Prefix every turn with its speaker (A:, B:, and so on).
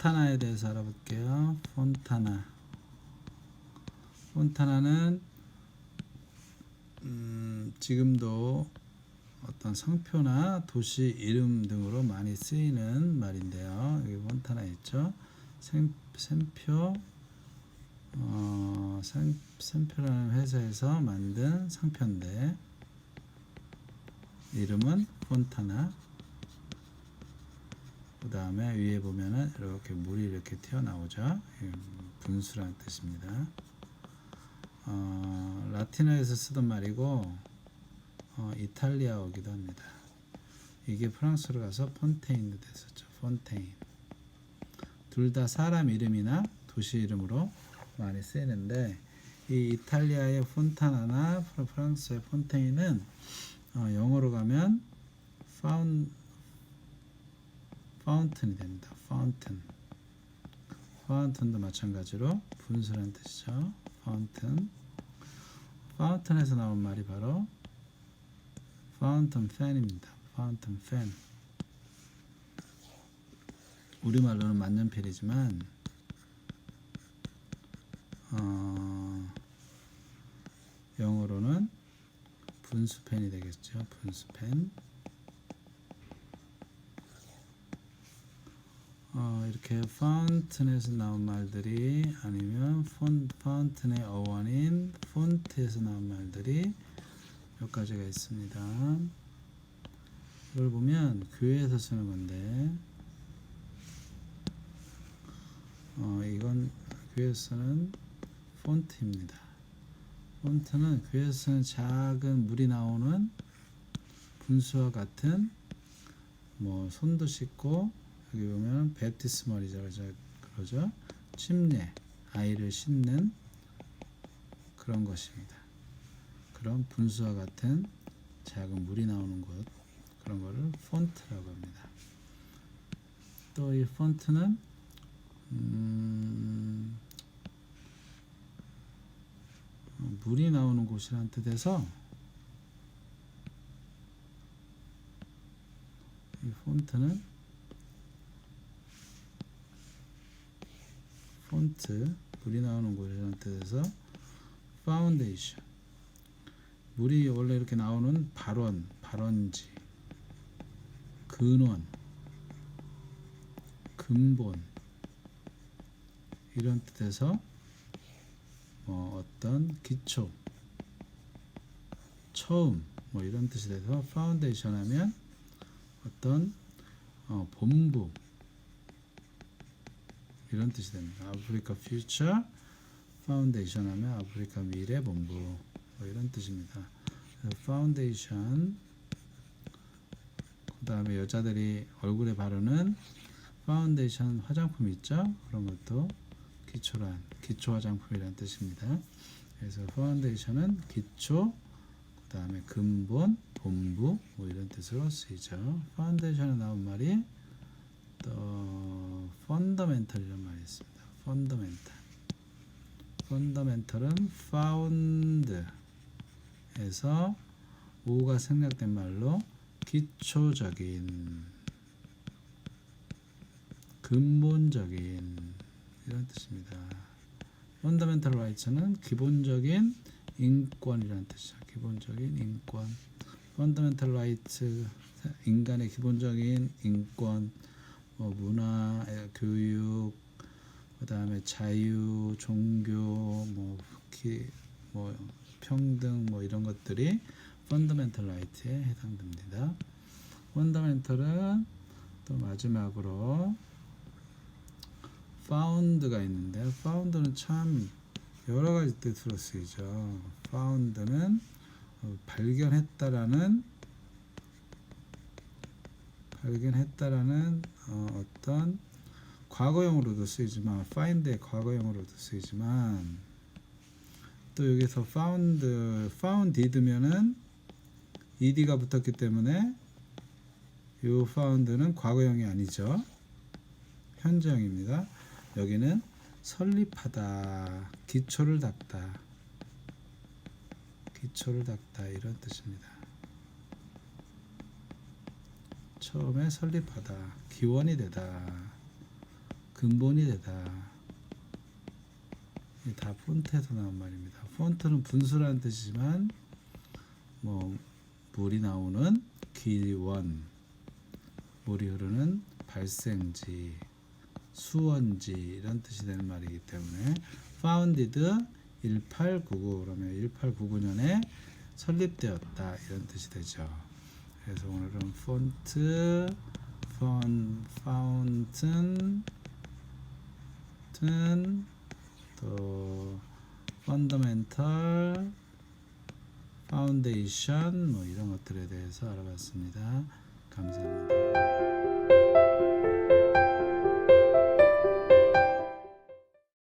A: 폰타나에 대해서 알아볼게요. 폰타나. 폰타나는 음, 지금도 어떤 성표나 도시 이름 등으로 많이 쓰이는 말인데요. 여기 폰타나 있죠. 생, 샘표 어, 샘, 샘표라는 회사에서 만든 상표인데 이름은 폰타나. 그 다음에 위에 보면은 이렇게 물이 이렇게 튀어나오죠. 예, 분수라는 뜻입니다. 어, 라틴어에서 쓰던 말이고 어, 이탈리아어기도 합니다. 이게 프랑스로 가서 폰테인도 됐었죠. 폰테인. 둘 다 사람 이름이나 도시 이름으로 많이 쓰이는데 이 이탈리아의 폰타나나 프랑스의 폰테인은 어, 영어로 가면 파운 파운튼이 됩니다. 파운튼. 파운튼도 마찬가지로 분수라는 뜻이죠. 파운튼. 파운튼에서 나온 말이 바로 파운튼 팬입니다. 파운튼 팬. 우리말로는 만년필이지만 어, 영어로는 분수펜이 되겠죠. 분수펜. 어, 이렇게 파운튼에서 나온 말들이 아니면 폰, 파운튼의 어원인 폰트에서 나온 말들이 몇 가지가 있습니다. 이걸 보면 교회에서 쓰는 건데 어, 이건 교회에서 쓰는 폰트입니다. 폰트는 교회에서 쓰는 작은 물이 나오는 분수와 같은 뭐 손도 씻고 여기 보면 베프티스멀이죠 그러죠? 그러죠 침례 아이를 씻는 그런 것입니다 그런 분수와 같은 작은 물이 나오는 곳 그런 거를 폰트라고 합니다 또 이 폰트는 음, 어, 물이 나오는 곳이라는 뜻에서 이 폰트는 폰트 물이 나오는 곳이라는 뜻에서 파운데이션 물이 원래 이렇게 나오는 발원, 발원지, 근원, 근본. 이런 뜻에서 뭐 어떤 기초, 처음 뭐 이런 뜻이 돼서 파운데이션 하면 어떤 어, 본부 이런 뜻이 됩니다. 아프리카 퓨처 파운데이션 하면 아프리카 미래 본부 뭐 이런 뜻입니다. 파운데이션 그 다음에 여자들이 얼굴에 바르는 파운데이션 화장품 있죠? 그런 것도 기초란 기초 화장품이라는 뜻입니다. 그래서 파운데이션은 기초 그 다음에 근본 본부 뭐 이런 뜻으로 쓰이죠. 파운데이션에 나온 말이 또 펀더멘털이라는 말이 있습니다. 펀더멘털. 펀더멘털은 found에서 오가 생략된 말로 기초적인 근본적인 이런 뜻입니다. 펀더멘털 라이츠는 기본적인 인권이라는 뜻이죠. 기본적인 인권. 펀더멘털 라이츠 인간의 기본적인 인권 뭐 문화, 에, 교육, 그 다음에 자유, 종교, 뭐, 기, 뭐 평등 뭐 이런 것들이 펀더멘털 라이트에 해당됩니다. 펀더멘털은 또 마지막으로 found가 있는데 found는 참 여러 가지 뜻으로 쓰이죠. found는 어, 발견했다라는 발견했다라는 어, 어떤 과거형으로도 쓰이지만 find의 과거형으로도 쓰이지만 또 여기서 found, founded면은 ed가 붙었기 때문에 이 found는 과거형이 아니죠. 현재형입니다. 여기는 설립하다, 기초를 닦다, 기초를 닦다 이런 뜻입니다. 처음에 설립하다, 기원이 되다, 근본이 되다. 다 폰트에서 나온 말입니다. 폰트는 분수라는 뜻이지만 뭐 물이 나오는 기원, 물이 흐르는 발생지, 수원지 이런 뜻이 되는 말이기 때문에 founded 1899 그러면 1899년에 설립되었다 이런 뜻이 되죠. 그래서 오늘은 폰트, 폰, 파운튼, 튼, 또 펀더멘털, 파운데이션 뭐 이런 것들에 대해서 알아봤습니다. 감사합니다.